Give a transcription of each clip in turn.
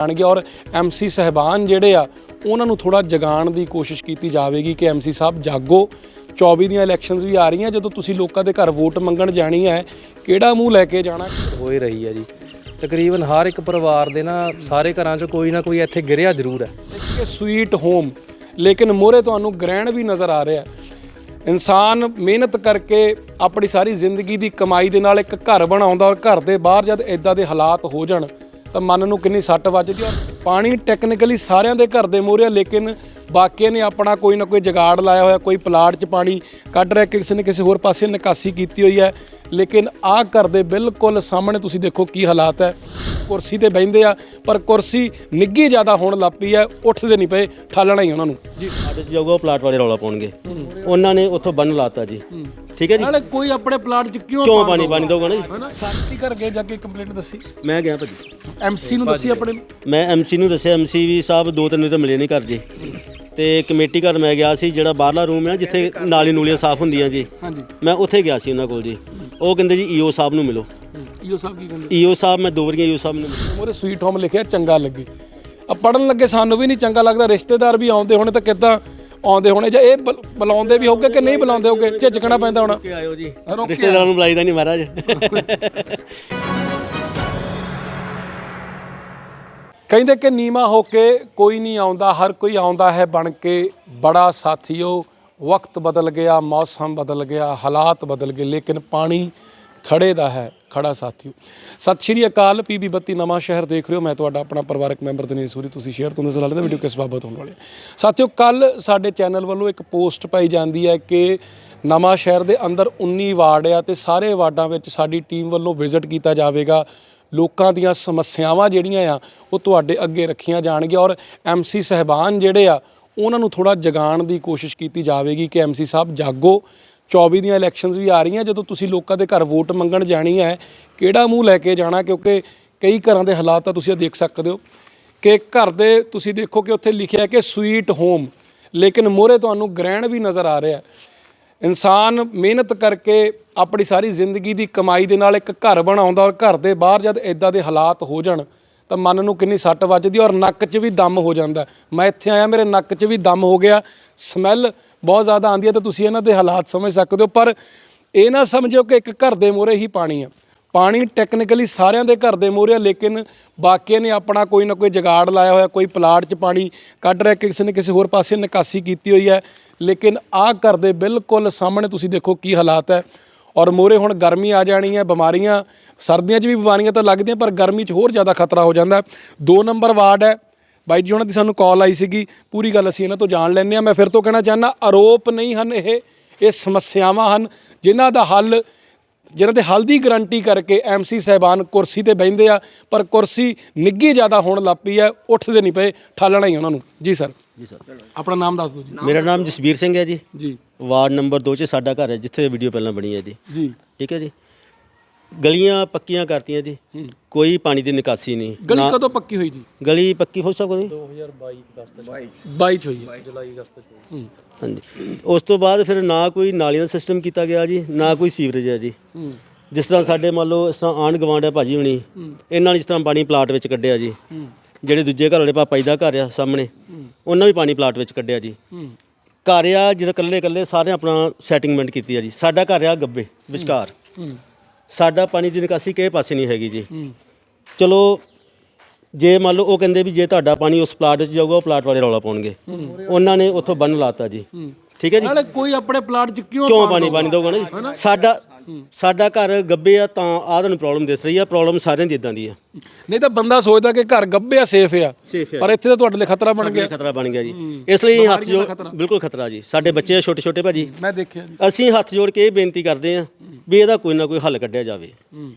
ਜਾਣਗੇ ਔਰ ਐਮਸੀ ਸਹਿਬਾਨ ਜਿਹੜੇ ਆ ਉਹਨਾਂ ਨੂੰ ਥੋੜਾ ਜਗਾਉਣ ਦੀ ਕੋਸ਼ਿਸ਼ ਕੀਤੀ ਜਾਵੇਗੀ ਕਿ ਐਮਸੀ ਸਾਹਿਬ ਜਾਗੋ। 24 ਦੀਆਂ ਇਲੈਕਸ਼ਨਸ ਵੀ ਆ ਰਹੀਆਂ ਜਦੋਂ ਤੁਸੀਂ ਲੋਕਾਂ ਦੇ ਘਰ ਵੋਟ ਮੰਗਣ ਜਾਣੀ ਹੈ ਕਿਹੜਾ ਮੂੰਹ ਲੈ ਕੇ ਜਾਣਾ? ਹੋ ਹੀ ਰਹੀ ਹੈ ਜੀ। ਤਕਰੀਬਨ ਹਰ ਇੱਕ ਪਰਿਵਾਰ ਦੇ ਨਾ ਸਾਰੇ ਘਰਾਂ 'ਚ ਕੋਈ ਨਾ ਕੋਈ ਇੱਥੇ ਗਿਰਿਆ ਜ਼ਰੂਰ ਹੈ। ਕਿ ਸਵੀਟ ਹੋਮ ਲੇਕਿਨ ਮੋਰੇ ਤੁਹਾਨੂੰ ਗ੍ਰਹਿਣ ਵੀ ਨਜ਼ਰ ਆ ਰਿਹਾ। ਇਨਸਾਨ ਮਿਹਨਤ ਕਰਕੇ ਆਪਣੀ ਸਾਰੀ ਜ਼ਿੰਦਗੀ ਦੀ ਕਮਾਈ ਦੇ ਨਾਲ ਇੱਕ ਘਰ ਬਣਾਉਂਦਾ ਔਰ ਘਰ ਦੇ ਬਾਹਰ ਜਦ ਇਦਾਂ ਦੇ ਹਾਲਾਤ ਹੋ ਜਾਣ ਤਾਂ ਮਨ ਨੂੰ ਕਿੰਨੀ ਸੱਟ ਵੱਜਦੀ ਔਰ ਪਾਣੀ ਟੈਕਨੀਕਲੀ ਸਾਰਿਆਂ ਦੇ ਘਰ ਦੇ ਮੋਰੇ ਲੇਕਿਨ ਬਾਕੀਆਂ ਨੇ ਆਪਣਾ ਕੋਈ ਨਾ ਕੋਈ ਜਗਾੜ ਲਾਇਆ ਹੋਇਆ, ਕੋਈ ਪਲਾਟ 'ਚ ਪਾਣੀ ਕੱਢ ਰਿਹਾ, ਕਿਸੇ ਨੇ ਕਿਸੇ ਹੋਰ ਪਾਸੇ ਨਿਕਾਸੀ ਕੀਤੀ ਹੋਈ ਹੈ। ਲੇਕਿਨ ਆਹ ਘਰ ਦੇ ਬਿਲਕੁਲ ਸਾਹਮਣੇ ਤੁਸੀਂ ਦੇਖੋ ਕੀ ਹਾਲਾਤ ਹੈ। ਕੁਰਸੀ ਤੇ ਬੈੰਦੇ ਆ ਪਰ ਕੁਰਸੀ ਨਿੱਗੀ ਜ਼ਿਆਦਾ ਹੋਣ ਲੱਗ ਪਈ ਹੈ ਉੱਠਦੇ ਨਹੀਂ ਪਏ ਠਾਲਣਾ ਹੀ ਉਹਨਾਂ ਨੂੰ। ਜੀ ਸਾਡੇ ਚ ਜਾਊਗਾ ਉਹ ਪਲਾਟ ਵਾਲੇ ਰੌਲਾ ਪਾਉਣਗੇ। ਉਹਨਾਂ ਨੇ ਉੱਥੋਂ ਬੰਨ ਲਾਤਾ ਜੀ। ਠੀਕ ਹੈ ਜੀ? ਨਾਲੇ ਕੋਈ ਆਪਣੇ ਪਲਾਟ 'ਚ ਕਿਉਂ ਕਿਉਂ ਪਾਣੀ ਪਾਣੀ ਦਊਗਾ? ਨਾ ਜੀ? ਸਾਥੀ ਘਰ ਗਏ ਜਾ ਕੇ ਕੰਪਲੇਂਟ ਦੱਸੀ। ਮੈਂ ਗਿਆ ਭਾਜੀ। ਐਮਸੀ ਨੂੰ ਦੱਸੀ ਆਪਣੇ? ਮੈਂ ਐਮਸੀ ਨੂੰ ਦੱਸਿਆ ਐਮਸੀ ਵੀ ਸਾਹਿਬ ਦੋ ਤਿੰਨ ਵਜੇ ਤਾਂ ਮਿਲੇ ਨਹੀਂ ਘਰ ਜੀ। ਤੇ ਕਮੇਟੀ ਘਰ ਮੈਂ ਗਿਆ ਸੀ ਜਿਹੜਾ ਬਾਹਰਲਾ ਰੂਮ ਹੈ ਜਿੱਥੇ ਨਾਲੀ ਨੂਲੀਆਂ ਸਾਫ਼ ਹੁੰਦੀਆਂ ਜੀ। ਹਾਂਜੀ। ਮੈਂ ਉੱਥੇ ਗਿਆ ਸੀ ਉਹਨਾਂ ਕੋਲ ਜੀ। ਉਹ ਕਹਿੰਦੇ ਜੀ ਈਓ ਸਾਹਿਬ ਨੂੰ ਮਿਲੋ। ਈਓ ਸਾਹਿਬ ਕੀ ਕਹਿੰਦੇ? ਈਓ ਸਾਹਿਬ ਮੈਂ ਦੋ ਵਾਰੀਆਂ ਈਓ ਸਾਹਿਬ ਨੂੰ। ਮੋਰੇ ਸਵੀਟ ਹੋਮ ਲਿਖਿਆ ਚੰਗਾ ਲੱਗੇ। ਆ ਪੜਨ ਲੱਗੇ ਸਾਨੂੰ ਵੀ ਨਹੀਂ ਚੰਗਾ ਲੱਗਦਾ ਰਿਸ਼ਤੇਦਾਰ ਵੀ ਆਉਂਦੇ ਹੋਣੇ ਤਾਂ ਕਿੱਦਾਂ ਆਉਂਦੇ ਹੋਣੇ? ਜਾਂ ਇਹ ਬੁਲ- ਬੁਲਾਉਂਦੇ ਵੀ ਹੋਗੇ ਕਿ ਨਹੀਂ ਬੁਲਾਉਂਦੇ ਹੋਗੇ ਝਿਜਕਣਾ ਪੈਂਦਾ ਹੋਣਾ? ਕਿ ਆਇਓ ਜੀ। ਰੋਕ ਕੇ ਰਿਸ਼ਤੇਦਾਰਾਂ ਨੂੰ ਬੁਲਾਈਦਾ ਨਹੀਂ ਮਹਾਰਾਜ। ਕਹਿੰਦੇ ਕਿ ਨੀਮਾ ਹੋ ਕੇ ਕੋਈ ਨਹੀਂ ਆਉਂਦਾ ਹਰ ਕੋਈ ਆਉਂਦਾ ਹੈ ਬਣ ਕੇ। ਬੜਾ ਸਾਥੀਓ ਵਕਤ ਬਦਲ ਗਿਆ ਮੌਸਮ ਬਦਲ ਗਿਆ ਹਾਲਾਤ ਬਦਲ ਗਏ ਲੇਕਿਨ ਪਾਣੀ ਖੜੇ ਦਾ ਹੈ, ਖੜਾ ਸਾਥੀਓ। ਸਤਿ ਸ਼੍ਰੀ ਅਕਾਲ ਪੀਬੀ ਬੱਤੀ ਨਵਾਂ ਸ਼ਹਿਰ ਦੇਖ ਰਹੇ ਹੋ। ਮੈਂ ਤੁਹਾਡਾ ਆਪਣਾ ਪਰਿਵਾਰਕ ਮੈਂਬਰ ਦਿਨੇਸ਼ ਸੂਰੀ, ਤੁਸੀਂ ਸ਼ੇਅਰ ਤੋਂ ਨਜ਼ਰ ਲੈਂਦੇ ਵੀਡੀਓ ਕਿਸ ਬਾਬਤ ਹੋਣ ਵਾਲੀ ਸਾਥੀਓ ਕੱਲ ਸਾਡੇ ਚੈਨਲ ਵੱਲੋਂ ਇੱਕ ਪੋਸਟ ਪਾਈ ਜਾਂਦੀ ਹੈ ਕਿ ਨਵਾਂ ਸ਼ਹਿਰ ਦੇ ਅੰਦਰ 19 ਵਾਰਡ ਆ ਤੇ ਸਾਰੇ ਵਾਰਡਾਂ ਵਿੱਚ ਸਾਡੀ ਟੀਮ ਵੱਲੋਂ ਵਿਜ਼ਿਟ ਕੀਤਾ ਜਾਵੇਗਾ। ਲੋਕਾਂ ਦੀਆਂ ਸਮੱਸਿਆਵਾਂ ਜਿਹੜੀਆਂ ਆ, ਉਹ ਤੁਹਾਡੇ ਅੱਗੇ ਰੱਖੀਆਂ ਜਾਣਗੀਆਂ ਔਰ ਐਮਸੀ ਸਹਿਬਾਨ ਜਿਹੜੇ ਆ, ਉਹਨਾਂ ਨੂੰ ਥੋੜਾ ਜਗਾਉਣ ਦੀ ਕੋਸ਼ਿਸ਼ ਕੀਤੀ ਜਾਵੇਗੀ ਕਿ ਐਮਸੀ ਸਾਹਿਬ ਜਾਗੋ। 24 ਦੀਆਂ ਇਲੈਕਸ਼ਨਸ ਵੀ ਆ ਰਹੀਆਂ, ਜਦੋਂ ਤੁਸੀਂ ਲੋਕਾਂ ਦੇ ਘਰ ਵੋਟ ਮੰਗਣ ਜਾਣੀ ਹੈ, ਕਿਹੜਾ ਮੂੰਹ ਲੈ ਕੇ ਜਾਣਾ? ਕਿਉਂਕਿ ਕਈ ਘਰਾਂ ਦੇ ਹਾਲਾਤ ਤਾਂ ਤੁਸੀਂ ਇਹ ਦੇਖ ਸਕਦੇ ਹੋ ਕਿ ਘਰ ਦੇ, ਤੁਸੀਂ ਦੇਖੋ ਕਿ ਉੱਥੇ ਲਿਖਿਆ ਕਿ ਸਵੀਟ ਹੋਮ ਲੇਕਿਨ ਮੋਰੇ ਤੁਹਾਨੂੰ ਗ੍ਰਹਿਣ ਵੀ ਨਜ਼ਰ ਆ ਰਿਹਾ ਇਨਸਾਨ ਮਿਹਨਤ ਕਰਕੇ ਆਪਣੀ ਸਾਰੀ ਜ਼ਿੰਦਗੀ ਦੀ ਕਮਾਈ ਦੇ ਨਾਲ ਇੱਕ ਘਰ ਬਣਾਉਂਦਾ ਔਰ ਘਰ ਦੇ ਬਾਹਰ ਜਦ ਇਦਾਂ ਦੇ ਹਾਲਾਤ ਹੋ ਜਾਣ, ਤਾਂ ਮਨ ਨੂੰ ਕਿੰਨੀ ਸੱਟ ਵੱਜਦੀ ਔਰ ਨੱਕ 'ਚ ਵੀ ਦਮ ਹੋ ਜਾਂਦਾ ਮੈਂ ਇੱਥੇ ਆਇਆ, ਮੇਰੇ ਨੱਕ 'ਚ ਵੀ ਦਮ ਹੋ ਗਿਆ ਸਮੈਲ ਬਹੁਤ ਜ਼ਿਆਦਾ ਆਉਂਦੀ ਹੈ ਤਾਂ ਤੁਸੀਂ ਇਹਨਾਂ ਦੇ ਹਾਲਾਤ ਸਮਝ ਸਕਦੇ ਹੋ, ਪਰ ਇਹ ਨਾ ਸਮਝੋ ਕਿ ਇੱਕ ਘਰ ਦੇ ਮੋਰੇ ਹੀ ਪਾਣੀ ਆ ਪਾਣੀ ਟੈਕਨੀਕਲੀ ਸਾਰਿਆਂ ਦੇ ਘਰ ਦੇ ਮੋਰੇ ਆ, ਲੇਕਿਨ ਬਾਕੀਆਂ ਨੇ ਆਪਣਾ ਕੋਈ ਨਾ ਕੋਈ ਜਗਾੜ ਲਾਇਆ ਹੋਇਆ, ਕੋਈ ਪਲਾਟ 'ਚ ਪਾਣੀ ਕੱਢ ਰਿਹਾ, ਕਿਸੇ ਨੇ ਕਿਸੇ ਹੋਰ ਪਾਸੇ ਨਿਕਾਸੀ ਕੀਤੀ ਹੋਈ ਹੈ। ਲੇਕਿਨ ਆਹ ਘਰ ਦੇ ਬਿਲਕੁਲ ਸਾਹਮਣੇ ਤੁਸੀਂ ਦੇਖੋ ਕੀ ਹਾਲਾਤ ਹੈ। ਔਰ ਮੋਰੇ ਹੁਣ ਗਰਮੀ ਆ ਜਾਣੀ ਹੈ, ਬਿਮਾਰੀਆਂ, ਸਰਦੀਆਂ 'ਚ ਵੀ ਬਿਮਾਰੀਆਂ ਤਾਂ ਲੱਗਦੀਆਂ, ਪਰ ਗਰਮੀ 'ਚ ਹੋਰ ਜ਼ਿਆਦਾ ਖਤਰਾ ਹੋ ਜਾਂਦਾ ਦੋ ਨੰਬਰ ਵਾਰਡ ਹੈ ਬਾਈ ਜੀ ਉਹਨਾਂ ਦੀ ਸਾਨੂੰ ਕਾਲ ਆਈ ਸੀਗੀ ਪੂਰੀ ਗੱਲ ਅਸੀਂ ਇਹਨਾਂ ਤੋਂ ਜਾਣ ਲੈਂਦੇ ਆ ਮੈਂ ਫਿਰ ਤੋਂ ਕਹਿਣਾ ਚਾਹੁੰਦਾ ਆਰੋਪ ਨਹੀਂ ਹਨ ਇਹ ਇਹ ਸਮੱਸਿਆਵਾਂ ਹਨ ਜਿਨ੍ਹਾਂ ਦਾ ਹੱਲ ਜਿਨ੍ਹਾਂ ਤੇ ਹੱਲ ਦੀ ਗਾਰੰਟੀ ਕਰਕੇ ਐਮਸੀ ਸਹਿਬਾਨ ਕੁਰਸੀ ਤੇ ਬੈੰਦੇ ਆ ਪਰ ਕੁਰਸੀ ਨਿੱਗੀ ਜ਼ਿਆਦਾ ਹੋਣ ਲੱਗ ਪਈ ਹੈ ਉੱਠਦੇ ਨਹੀਂ ਪਏ ਠਾਲਣਾ ਹੀ ਉਹਨਾਂ ਨੂੰ। ਜੀ ਸਰ ਜੀ ਸਰ ਆਪਣਾ ਨਾਮ ਦੱਸ ਦਿਓ ਜੀ। ਮੇਰਾ ਨਾਮ ਜਸਬੀਰ ਸਿੰਘ ਹੈ ਜੀ। ਜੀ। ਵਾਰਡ ਨੰਬਰ 2 'ਚ ਸਾਡਾ ਘਰ ਹੈ ਜਿੱਥੇ ਵੀਡੀਓ ਪਹਿਲਾਂ ਬਣੀ ਹੈ ਜੀ। ਜੀ। ਠੀਕ ਹੈ ਜੀ। ਗਲੀਆਂ ਪੱਕੀਆਂ ਕਰਤੀਆਂ ਜੀ। ਕੋਈ ਪਾਣੀ ਦੀ ਨਿਕਾਸੀ ਨਹੀਂ। ਗਲੀ ਕਦੋਂ ਪੱਕੀ ਹੋਈ ਜੀ? ਗਲੀ ਪੱਕੀ ਹੋ ਸਕਦੀ। 2022 ਅਗਸਤ 22 ਚ ਹੋਈ ਹੈ। ਜੁਲਾਈ ਅਗਸਤ 'ਚ। ਹੂੰ। ਹਾਂਜੀ। ਉਸ ਤੋਂ ਬਾਅਦ ਫਿਰ ਨਾ ਕੋਈ ਨਾਲੀਆਂ ਦਾ ਸਿਸਟਮ ਕੀਤਾ ਗਿਆ ਜੀ ਨਾ ਕੋਈ ਸੀਵਰੇਜ ਹੈ ਜੀ। ਹੂੰ। ਜਿਸ ਤਰ੍ਹਾਂ ਸਾਡੇ ਮੰਨ ਲਓ ਇਸ ਤਰ੍ਹਾਂ ਆਂਢ ਗੁਆਂਢ ਹੈ ਭਾਜੀ ਹੁਣੀ ਇਹਨਾਂ ਨੇ ਜਿਸ ਤਰ੍ਹਾਂ ਪਾਣੀ ਪਲਾਟ ਵਿੱਚ ਕੱਢਿਆ ਜੀ। ਹੂੰ। ਜਿਹੜੇ ਦੂਜੇ ਘਰ ਵਾਲੇ ਪਾਪਾ ਜੀ ਦਾ ਘਰ ਆ ਸਾਹਮਣੇ ਉਹਨਾਂ ਵੀ ਪਾਣੀ ਪਲਾਟ ਵਿੱਚ ਕੱਢਿਆ ਜੀ। ਹੂੰ। ਘਰ ਆ ਜਦੋਂ ਇਕੱਲੇ ਇਕੱਲੇ ਸਾਰੇ ਆਪਣਾ ਸੈਟਿੰਗਮੈਂਟ ਕੀਤੀ ਆ ਜੀ। ਸਾਡਾ ਘਰ ਆ ਗੱਬੇ ਵਿਚਕਾਰ। ਹੂੰ। ਸਾਡਾ ਪਾਣੀ ਦੀ ਨਿਕਾਸੀ ਕਿਸੇ ਪਾਸੇ ਨਹੀਂ ਹੈਗੀ ਜੀ। ਚਲੋ ਜੇ ਮੰਨ ਲਓ ਉਹ ਕਹਿੰਦੇ ਵੀ ਜੇ ਤੁਹਾਡਾ ਪਾਣੀ ਉਸ ਪਲਾਟ 'ਚ ਜਾਊਗਾ ਉਹ ਪਲਾਟ ਵਾਲੇ ਰੌਲਾ ਪਾਉਣਗੇ। ਉਹਨਾਂ ਨੇ ਉੱਥੋਂ ਬੰਨ ਲਾਤਾ ਜੀ। ਠੀਕ ਹੈ ਜੀ? ਨਾਲੇ ਕੋਈ ਆਪਣੇ ਪਲਾਟ 'ਚ ਕਿਉਂ ਕਿਉਂ ਪਾਣੀ ਪਾਣੀ ਦਊਗਾ? ਨਾ ਜੀ? ਸਾਡਾ ਸਾਡਾ ਘਰ ਗੱਬੇ ਆ ਤਾਂ ਆਹ ਤੁਹਾਨੂੰ ਪ੍ਰੋਬਲਮ ਦਿਸ ਰਹੀ ਆ ਪ੍ਰੋਬਲਮ ਸਾਰਿਆਂ ਦੀ ਇਦਾਂ ਦੀ ਆ। ਨਹੀਂ ਤਾਂ ਬੰਦਾ ਸੋਚਦਾ ਕਿ ਘਰ ਸੇਫ ਆ ਸੇਫ ਪਰ ਇੱਥੇ ਤਾਂ ਤੁਹਾਡੇ ਲਈ ਖਤਰਾ ਬਣ ਗਿਆ। ਖਤਰਾ ਬਣ ਗਿਆ ਜੀ। ਇਸ ਲਈ ਹੱਥ ਜੋੜ ਬਿਲਕੁਲ ਖਤਰਾ ਜੀ। ਸਾਡੇ ਬੱਚੇ ਆ ਛੋਟੇ ਛੋਟੇ ਭਾਜੀ। ਮੈਂ ਦੇਖਿਆ ਜੀ। ਅਸੀਂ ਹੱਥ ਜੋੜ ਕੇ ਇਹ ਬੇਨਤੀ ਕਰਦੇ ਹਾਂ ਵੀ ਇਹਦਾ ਕੋਈ ਨਾ ਕੋਈ ਹੱਲ ਕੱਢਿਆ ਜਾਵੇ। ਹੂੰ।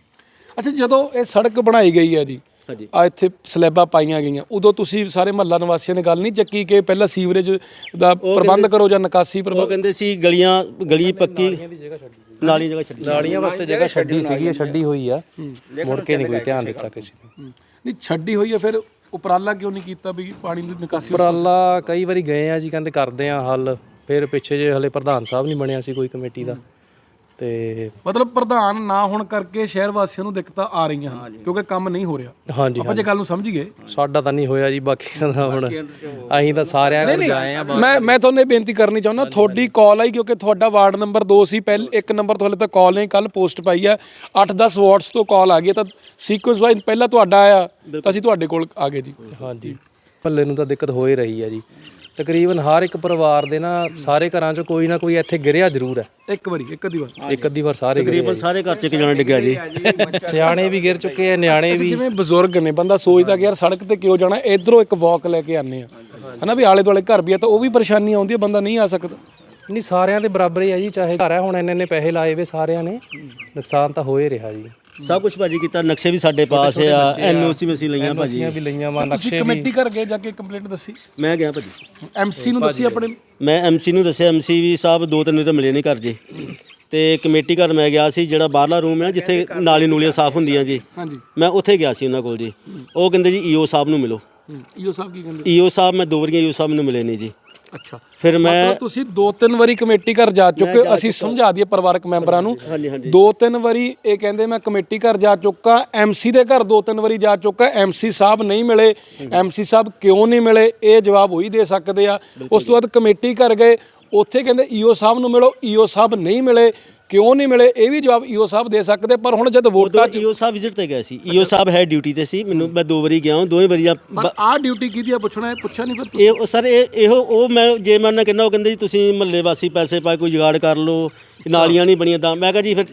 ਅੱਛਾ ਜਦੋਂ ਇਹ ਸੜਕ ਬਣਾਈ ਗਈ ਹੈ ਜੀ ਹਾਂਜੀ। ਆ ਇੱਥੇ ਸਲੈਬਾਂ ਪਾਈਆਂ ਗਈਆਂ ਉਦੋਂ ਤੁਸੀਂ ਸਾਰੇ ਮਹੱਲਾ ਨਿਵਾਸੀਆਂ ਨੇ ਗੱਲ ਨਹੀਂ ਚੱਕੀ ਕਿ ਪਹਿਲਾਂ ਸੀਵਰੇਜ ਦਾ ਪ੍ਰਬੰਧ ਕਰੋ ਜਾਂ ਨਿਕਾਸੀ ਉਹ ਪ੍ਰਬੰਧ? ਕਹਿੰਦੇ ਸੀ ਗਲੀਆਂ ਗਲੀ ਪੱਕੀ। ਨਾਲੀ ਜਗ੍ਹਾ ਛੱਡੀ ਨਾਲੀਆਂ ਵਾਸਤੇ ਜਗ੍ਹਾ ਛੱਡੀ ਸੀਗੀ ਇਹ ਛੱਡੀ ਹੋਈ ਆ। ਮੁੜ ਕੇ ਨਹੀਂ ਕੋਈ ਧਿਆਨ ਦਿੱਤਾ ਕਿਸੇ ਨੇ। ਨਹੀਂ ਛੱਡੀ ਹੋਈ ਹੈ ਫਿਰ ਉਪਰਾਲਾ ਕਿਉਂ ਨਹੀਂ ਕੀਤਾ ਵੀ ਪਾਣੀ ਦੀ ਨਿਕਾਸੀ ਉਪਰਾਲਾ ਕਈ ਵਾਰੀ ਗਏ ਆ ਜੀ ਕਹਿੰਦੇ ਕਰਦੇ ਆ ਹੱਲ। ਫਿਰ ਪਿੱਛੇ ਜੇ ਹਲੇ ਪ੍ਰਧਾਨ ਸਾਹਿਬ ਨਹੀਂ ਬਣਿਆ ਸੀ ਕੋਈ ਕਮੇਟੀ ਦਾ। ਤੇ ਮਤਲਬ ਪ੍ਰਧਾਨ ਨਾ ਹੋਣ ਕਰਕੇ ਸ਼ਹਿਰ ਵਾਸੀਆਂ ਨੂੰ ਦਿੱਕਤਾਂ ਆ ਰਹੀਆਂ ਹਨ ਕਿਉਂਕਿ ਕੰਮ ਨਹੀਂ ਹੋ ਰਿਹਾ। ਹਾਂਜੀ ਆਪਾਂ ਜੇ ਗੱਲ ਨੂੰ ਸਮਝੀਏ ਸਾਡਾ ਤਾਂ ਨਹੀਂ ਹੋਇਆ ਜੀ ਬਾਕੀਆਂ ਦਾ ਹੁਣ ਅਸੀਂ ਤਾਂ ਸਾਰਿਆਂ ਕੋਲ ਜਾਏ ਆ ਮੈਂ ਮੈਂ ਤੁਹਾਨੂੰ ਇਹ ਬੇਨਤੀ ਕਰਨੀ ਚਾਹੁੰਦਾ ਤੁਹਾਡੀ ਕਾਲ ਆਈ ਕਿਉਂਕਿ ਤੁਹਾਡਾ ਵਾਰਡ ਨੰਬਰ 2 ਸੀ ਪਹਿਲ ਇੱਕ ਨੰਬਰ ਤੋਂ ਹਲੇ ਤੱਕ ਕਾਲ ਨਹੀਂ ਕੱਲ ਪੋਸਟ ਪਾਈ ਹੈ 8-10 ਵਾਟਸ ਤੋਂ ਕਾਲ ਆ ਗਈ ਤਾਂ ਸੀਕੁਐਂਸ ਵਾਈਜ਼ ਪਹਿਲਾਂ ਤੁਹਾਡਾ ਆਇਆ ਤਾਂ ਅਸੀਂ ਤੁਹਾਡੇ ਕੋਲ ਆ ਗਏ ਜੀ। ਹਾਂਜੀ। ਪੱਲੇ ਨੂੰ ਤਾਂ ਦਿੱਕਤ ਹੋ ਹੀ ਰਹੀ ਹੈ ਜੀ। ਤਕਰੀਬਨ ਹਰ ਇੱਕ ਪਰਿਵਾਰ ਦੇ ਨਾ ਸਾਰੇ ਘਰਾਂ 'ਚ ਕੋਈ ਨਾ ਕੋਈ ਇੱਥੇ ਗਿਰਿਆ ਜ਼ਰੂਰ ਹੈ। ਇੱਕ ਵਾਰੀ ਇੱਕ ਅੱਧੀ ਵਾਰ। ਇੱਕ ਅੱਧੀ ਵਾਰ ਸਾਰੇ ਗਿਰੇ ਤਕਰੀਬਨ ਸਾਰੇ ਘਰ ਚ ਇੱਕ ਜਣਾ ਡਿੱਗਿਆ ਜੀ। ਸਿਆਣੇ ਵੀ ਗਿਰ ਚੁੱਕੇ ਆ ਨਿਆਣੇ ਵੀ। ਜਿਵੇਂ ਬਜ਼ੁਰਗ ਨੇ ਬੰਦਾ ਸੋਚਦਾ ਕਿ ਯਾਰ ਸੜਕ ਤੇ ਕਿਉਂ ਜਾਣਾ ਇਧਰੋਂ ਇੱਕ ਵਾਕ ਲੈ ਕੇ ਆਨੇ ਆ। ਹਨਾ ਵੀ ਆਲੇ ਦੁਆਲੇ ਘਰ ਵੀ ਆ ਤਾਂ ਉਹ ਵੀ ਪਰੇਸ਼ਾਨੀ ਆਉਂਦੀ ਹੈ ਬੰਦਾ ਨਹੀਂ ਆ ਸਕਦਾ। ਨਹੀਂ ਸਾਰਿਆਂ ਦੇ ਬਰਾਬਰ ਹੀ ਆ ਜੀ ਚਾਹੇ ਘਰ ਹੈ ਹੁਣ ਇੰਨੇ ਇੰਨੇ ਪੈਸੇ ਲਾਏ ਵੇ ਸਾਰਿਆਂ ਨੇ। ਨੁਕਸਾਨ ਤਾਂ ਹੋ ਹੀ ਰਿਹਾ ਜੀ। ਸਭ ਕੁਝ ਭਾਜੀ ਕੀਤਾ ਨਕਸ਼ੇ ਵੀ ਸਾਡੇ ਪਾਸ ਆ ਐਨਓਸੀ ਵੀ ਅਸੀਂ ਲਈਆਂ ਭਾਜੀ। ਅਸੀਂ ਵੀ ਲਈਆਂ ਵਾ ਨਕਸ਼ੇ ਵੀ। ਕਮੇਟੀ ਘਰ ਗਏ ਜਾ ਕੇ ਕੰਪਲੇਂਟ ਦੱਸੀ? ਮੈਂ ਗਿਆ ਭਾਜੀ। ਐਮਸੀ ਨੂੰ ਦੱਸੀ ਆਪਣੇ? ਮੈਂ ਐਮਸੀ ਨੂੰ ਦੱਸਿਆ ਐਮਸੀ ਵੀ ਸਾਹਿਬ ਦੋ ਤਿੰਨ ਵਜੇ ਤਾਂ ਮਿਲੇ ਨਹੀਂ ਘਰ ਜੀ। ਤੇ ਕਮੇਟੀ ਘਰ ਮੈਂ ਗਿਆ ਸੀ ਜਿਹੜਾ ਬਾਹਰਲਾ ਰੂਮ ਹੈ ਨਾ ਜਿੱਥੇ ਨਾਲੀ ਨੂਲੀਆਂ ਸਾਫ਼ ਹੁੰਦੀਆਂ ਜੀ। ਹਾਂਜੀ। ਮੈਂ ਉੱਥੇ ਗਿਆ ਸੀ ਉਹਨਾਂ ਕੋਲ ਜੀ। ਉਹ ਕਹਿੰਦੇ ਜੀ ਈਓ ਸਾਹਿਬ ਨੂੰ ਮਿਲੋ। ਈਓ ਸਾਹਿਬ ਕੀ ਕਹਿੰਦੇ? ਈਓ ਸਾਹਿਬ ਮੈਂ ਦੋ ਵਾਰੀਆਂ ਈਓ ਸਾਹਿਬ ਮੈਨੂੰ ਮਿਲੇ ਨਹੀਂ ਜੀ। ਅੱਛਾ। ਫਿਰ ਮੈਂ ਮਤਲਬ ਤੁਸੀਂ ਦੋ ਤਿੰਨ ਵਾਰੀ ਕਮੇਟੀ ਘਰ ਜਾ ਚੁੱਕੇ ਅਸੀਂ ਸਮਝਾ ਦਈਏ ਪਰਿਵਾਰਕ ਮੈਂਬਰਾਂ ਨੂੰ। ਦੋ ਤਿੰਨ ਵਾਰੀ ਇਹ ਕਹਿੰਦੇ ਮੈਂ ਕਮੇਟੀ ਘਰ ਜਾ ਚੁੱਕਾ ਐਮਸੀ ਦੇ ਘਰ ਦੋ ਤਿੰਨ ਵਾਰੀ ਜਾ ਚੁੱਕਾ ਐਮਸੀ ਸਾਹਿਬ ਨਹੀਂ ਮਿਲੇ ਐਮਸੀ ਸਾਹਿਬ ਕਿਉਂ ਨਹੀਂ ਮਿਲੇ ਇਹ ਜਵਾਬ ਉਹੀ ਦੇ ਸਕਦੇ ਆ। ਉਸ ਤੋਂ ਬਾਅਦ ਕਮੇਟੀ ਘਰ ਗਏ ਉੱਥੇ ਕਹਿੰਦੇ ਈਓ ਸਾਹਿਬ ਨੂੰ ਮਿਲੋ ਈਓ ਸਾਹਿਬ ਨਹੀਂ ਮਿਲੇ ਕਿਉਂ ਨਹੀਂ ਮਿਲੇ? ਇਹ ਵੀ ਜਵਾਬ ਈਓ ਸਾਹਿਬ ਦੇ ਸਕਦੇ ਪਰ ਹੁਣ ਜਦ ਵੋਟਾਂ ਉਦੋਂ ਈਓ ਸਾਹਿਬ ਵਿਜ਼ਿਟ ਤੇ ਗਏ ਸੀ। ਈਓ ਸਾਹਿਬ ਹੈ ਡਿਊਟੀ ਤੇ ਸੀ ਮੈਨੂੰ ਮੈਂ ਦੋ ਵਾਰੀ ਗਿਆ ਹਾਂ ਦੋਵੇਂ ਵਾਰੀ ਪਰ ਆਹ ਡਿਊਟੀ ਕਿਹਦੀ ਆ? ਪੁੱਛਣਾ ਹੈ ਪੁੱਛਿਆ ਨਹੀਂ ਫਿਰ ਤੁਸੀਂ? ਇਹ ਸਰ ਇਹ ਇਹੋ ਉਹ ਮੈਂ ਜੇ ਮੈਂ ਨਾ ਕਹਿੰਦਾ ਉਹ ਕਹਿੰਦੇ ਜੀ ਤੁਸੀਂ ਮਹੱਲੇ ਵਾਸੀ ਪੈਸੇ ਪਾ ਕੇ ਕੋਈ ਜੁਗਾੜ ਕਰ ਲਓ ਨਾਲੀਆਂ ਨਹੀਂ ਬਣੀਆਂ ਤਾਂ। ਮੈਂ ਕਿਹਾ ਜੀ ਫਿਰ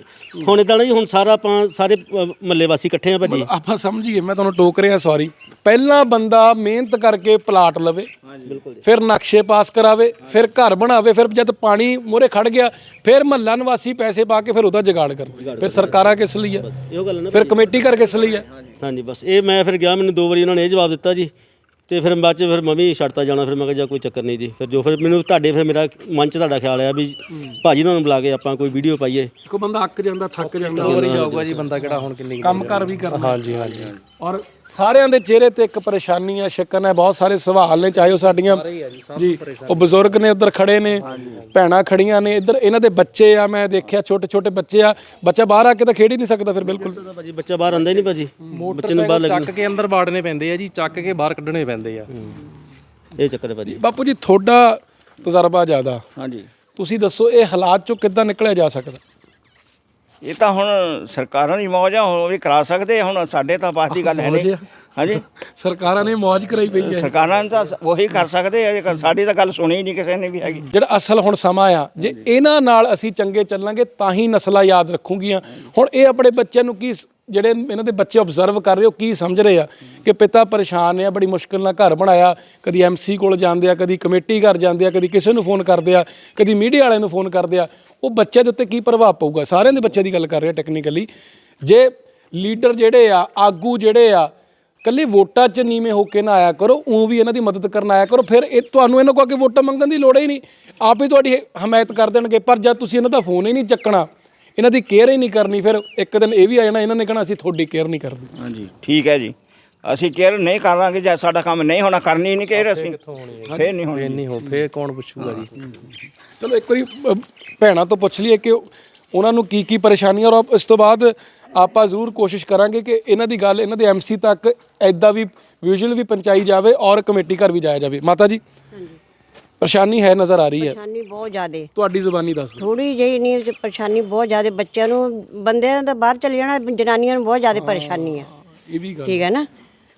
ਹੁਣ ਇਦਾਂ ਨਾ ਜੀ ਹੁਣ ਸਾਰਾ ਆਪਾਂ ਸਾਰੇ ਮਹੱਲੇ ਵਾਸੀ ਇਕੱਠੇ ਆ ਭਾਜੀ। ਆਪਾਂ ਸਮਝੀਏ ਮੈਂ ਤੁਹਾਨੂੰ ਟੋਕ ਰਿਹਾ ਸੌਰੀ ਪਹਿਲਾਂ ਬੰਦਾ ਮਿਹਨਤ ਕਰਕੇ ਪਲਾਟ ਲਵੇ ਫਿਰ ਨਕਸ਼ੇ ਪਾਸ ਕਰਾਵੇ ਫਿਰ ਘਰ ਬਣਾਵੇ ਫਿਰ ਜਦ ਪਾਣੀ ਮੋਰੇ ਖੜ ਗਿਆ ਫਿਰ ਮਹੱਲਾ ਨਿਵਾਸੀ ਪੈਸੇ ਪਾ ਕੇ ਫਿਰ ਉਹਦਾ ਜਗਾੜ ਕਰਨ। ਫਿਰ ਸਰਕਾਰਾਂ ਕਿਸ ਲਈ ਆ? ਇਹੋ ਗੱਲ ਹੈ ਨਾ ਫਿਰ ਕਮੇਟੀ ਕਰ ਕਿਸ ਲਈ ਆ? ਹਾਂਜੀ ਬਸ ਇਹ ਮੈਂ ਫਿਰ ਗਿਆ ਮੈਨੂੰ ਦੋ ਵਾਰੀ ਉਹਨਾਂ ਨੇ ਇਹ ਜਵਾਬ ਦਿੱਤਾ ਜੀ। ਤੇ ਫਿਰ ਬਾਅਦ ਚ ਫਿਰ ਮੈਂ ਵੀ ਛੱਡਤਾ ਜਾਣਾ ਫਿਰ ਮੈਂ ਕਿਹਾ ਜਾ ਕੋਈ ਚੱਕਰ ਨਹੀਂ ਜੀ। ਫਿਰ ਜੋ ਫਿਰ ਮੈਨੂੰ ਤੁਹਾਡੇ ਫਿਰ ਮੇਰਾ ਮਨ ਚ ਤੁਹਾਡਾ ਖਿਆਲ ਆਇਆ ਵੀ ਭਾਜੀ ਨੂੰ ਬੁਲਾ ਕੇ ਆਪਾਂ ਕੋਈ ਵੀਡੀਓ ਪਾਈਏ। ਕੋਈ ਬੰਦਾ ਅੱਕ ਜਾਂਦਾ ਥੱਕ ਜਾਂਦਾ। ਦੋ ਵਾਰੀ ਜਾਊਗਾ ਜੀ ਬੰਦਾ ਕਿਹੜਾ ਹੁਣ ਕਿੰਨੀ ਕੰਮ ਕਰ ਵੀ ਕਰਨਾ। ਹਾਂਜੀ ਹਾਂਜੀ। ਔਰ ਸਾਰਿਆਂ ਦੇ ਚਿਹਰੇ ਤੇ ਇੱਕ ਪਰੇਸ਼ਾਨੀ ਆ ਸ਼ਿਕਨ ਹੈ ਬਹੁਤ ਸਾਰੇ ਸਵਾਲ ਨੇ ਚਾਹੇ ਉਹ ਸਾਡੀਆਂ ਜੀ ਉਹ ਬਜ਼ੁਰਗ ਨੇ ਉੱਧਰ ਖੜੇ ਨੇ ਭੈਣਾਂ ਖੜੀਆਂ ਨੇ ਇੱਧਰ ਇਹਨਾਂ ਦੇ ਬੱਚੇ ਆ ਮੈਂ ਦੇਖਿਆ ਛੋਟੇ ਛੋਟੇ ਬੱਚੇ ਆ ਬੱਚਾ ਬਾਹਰ ਆ ਕੇ ਤਾਂ ਖੇਡ ਹੀ ਨਹੀਂ ਸਕਦਾ ਫਿਰ ਬਿਲਕੁਲ। ਭਾਜੀ ਬੱਚਾ ਬਾਹਰ ਆਂਦਾ ਹੀ ਨਹੀਂ ਭਾਜੀ। ਬੱਚੇ ਨੂੰ ਬਾਹਰ ਚੱਕ ਕੇ ਅੰਦਰ ਬਾੜਨੇ ਪੈਂਦੇ ਆ ਜੀ ਚੱਕ ਕੇ ਬਾਹਰ ਕੱਢਣੇ ਪੈਂਦੇ ਆ। ਇਹ ਚੱਕਰ ਹੈ ਭਾਜੀ। ਬਾਪੂ ਜੀ ਤੁਹਾਡਾ ਤਜਰਬਾ ਜ਼ਿਆਦਾ। ਹਾਂਜੀ। ਤੁਸੀਂ ਦੱਸੋ ਇਹ ਹਾਲਾਤ ਚੋਂ ਕਿੱਦਾਂ ਨਿਕਲਿਆ ਜਾ ਸਕਦਾ? ਇਹ ਤਾਂ ਹੁਣ ਸਰਕਾਰਾਂ ਦੀ ਮੌਜ ਆ ਹੁਣ ਵੀ ਕਰਾ ਸਕਦੇ ਹੁਣ ਸਾਡੇ ਤਾਂ ਪਾਸ ਦੀ ਗੱਲ ਹੈ ਨਹੀਂ। ਹਾਂਜੀ। ਸਰਕਾਰਾਂ ਨੇ ਮौज ਕਰਾਈ ਪਈ ਹੈ। ਸਰਕਾਰਾਂ ਤਾਂ ਉਹੀ ਕਰ ਸਕਦੇ ਆ ਸਾਡੀ ਤਾਂ ਗੱਲ ਸੁਣੀ ਨਹੀਂ ਕਿਸੇ ਨੇ ਵੀ ਹੈਗੀ। ਜਿਹੜਾ ਅਸਲ ਹੁਣ ਸਮਾਂ ਆ ਜੇ ਇਹਨਾਂ ਨਾਲ ਅਸੀਂ ਚੰਗੇ ਚੱਲਾਂਗੇ ਤਾਂ ਹੀ ਨਸਲਾਂ ਯਾਦ ਰੱਖੂਗੀਆਂ। ਹੁਣ ਇਹ ਆਪਣੇ ਬੱਚਿਆਂ ਨੂੰ ਕੀ ਜਿਹੜੇ ਇਹਨਾਂ ਦੇ ਬੱਚੇ ਆਬਜ਼ਰਵ ਕਰ ਰਹੇ ਹੋ, ਕੀ ਸਮਝ ਰਹੇ ਆ? ਕਿ ਪਿਤਾ ਪਰੇਸ਼ਾਨ ਆ, ਬੜੀ ਮੁਸ਼ਕਿਲ ਨਾਲ ਘਰ ਬਣਾਇਆ, ਕਦੀ ਐਮਸੀ ਕੋਲ ਜਾਂਦੇ ਆ, ਕਦੀ ਕਮੇਟੀ ਘਰ ਜਾਂਦੇ ਆ, ਕਦੀ ਕਿਸੇ ਨੂੰ ਫੋਨ ਕਰਦੇ ਆ, ਕਦੀ ਮੀਡੀਆ ਵਾਲਿਆਂ ਨੂੰ ਫੋਨ ਕਰਦੇ ਆ। ਉਹ ਬੱਚੇ ਦੇ ਉੱਤੇ ਕੀ ਪ੍ਰਭਾਵ ਪਊਗਾ? ਸਾਰਿਆਂ ਦੇ ਬੱਚੇ ਦੀ ਗੱਲ ਕਰ ਰਹੇ ਆ ਟੈਕਨੀਕਲੀ ਜੇ ਲੀਡਰ ਜਿਹੜੇ ਆ, ਆਗੂ ਜਿਹੜੇ ਆ ਕੱਲੀ ਵੋਟਾਂ 'ਚ ਨੀਵੇਂ ਹੋ ਕੇ ਨਾ ਆਇਆ ਕਰੋ ਉਹ ਵੀ ਇਹਨਾਂ ਦੀ ਮਦਦ ਕਰਨ ਆਇਆ ਕਰੋ, ਫਿਰ ਇਹ ਤੁਹਾਨੂੰ ਇਹਨਾਂ ਕੋਲ ਅੱਗੇ ਵੋਟਾਂ ਮੰਗਣ ਦੀ ਲੋੜ ਹੀ ਨਹੀਂ। ਆਪ ਹੀ ਤੁਹਾਡੀ ਹਮਾਇਤ ਕਰ ਦੇਣਗੇ, ਪਰ ਜਦ ਤੁਸੀਂ ਇਹਨਾਂ ਦਾ ਫੋਨ ਹੀ ਨਹੀਂ ਚੱਕਣਾ ਇਹਨਾਂ ਦੀ ਕੇਅਰ ਹੀ ਨਹੀਂ ਕਰਨੀ ਫਿਰ ਇੱਕ ਦਿਨ ਇਹ ਵੀ ਆ ਜਾਣਾ ਇਹਨਾਂ ਨੇ ਕਹਣਾ ਅਸੀਂ ਤੁਹਾਡੀ ਕੇਅਰ ਨਹੀਂ ਕਰਦੇ। ਹਾਂਜੀ ਠੀਕ ਹੈ ਜੀ। ਅਸੀਂ ਕੇਅਰ ਨਹੀਂ ਕਰਾਂਗੇ ਜੇ ਸਾਡਾ ਕੰਮ ਨਹੀਂ ਹੋਣਾ ਕਰਨੀ ਨਹੀਂ ਕੇਅਰ ਅਸੀਂ। ਫੇਰ ਨਹੀਂ ਹੋਣੀ। ਫੇਰ ਨਹੀਂ ਹੋ ਫੇਰ ਕੌਣ ਪੁੱਛੂਗਾ ਜੀ? ਚਲੋ ਇੱਕ ਵਾਰੀ ਅ, ਭੈਣਾਂ ਤੋਂ ਪੁੱਛ ਲਈਏ ਕਿ ਉਹ- ਉਹਨਾਂ ਨੂੰ ਕੀ ਕੀ ਪਰੇਸ਼ਾਨੀਆਂ ਔਰ ਇਸ ਤੋਂ ਬਾਅਦ ਆਪਾਂ ਜ਼ਰੂਰ ਕੋਸ਼ਿਸ਼ ਕਰਾਂਗੇ ਕਿ ਇਹਨਾਂ ਦੀ ਗੱਲ ਇਹਨਾਂ ਦੇ ਐਮਸੀ ਤੱਕ ਐਦਾਂ ਵੀ ਵਿਜ਼ੂਅਲ ਵੀ ਪਹੁੰਚਾਈ ਜਾਵੇ ਔਰ ਕਮੇਟੀ ਘਰ ਵੀ ਜਾਇਆ ਜਾਵੇ। ਮਾਤਾ ਜੀ। ਪਰੇਸ਼ਾਨੀ ਹੈ ਨਜ਼ਰ ਆ ਰਹੀ ਹੈ। ਪਰੇਸ਼ਾਨੀ ਬਹੁਤ ਜ਼ਿਆਦੇ। ਤੁਹਾਡੀ ਜ਼ੁਬਾਨੀ ਦੱਸ ਦਿਓ। ਥੋੜੀ ਜਿਹੀ ਨਹੀਂ ਤੇ ਪਰੇਸ਼ਾਨੀ ਬਹੁਤ ਜ਼ਿਆਦੇ ਬੱਚਿਆਂ ਨੂੰ ਬੰਦਿਆਂ ਦਾ ਬਾਹਰ ਚਲੇ ਜਾਣਾ ਜਨਾਨੀਆਂ ਨੂੰ ਬਹੁਤ ਜ਼ਿਆਦੇ ਪਰੇਸ਼ਾਨੀ ਆ। ਇਹ ਵੀ ਗੱਲ ਠੀਕ ਹੈ ਨਾ?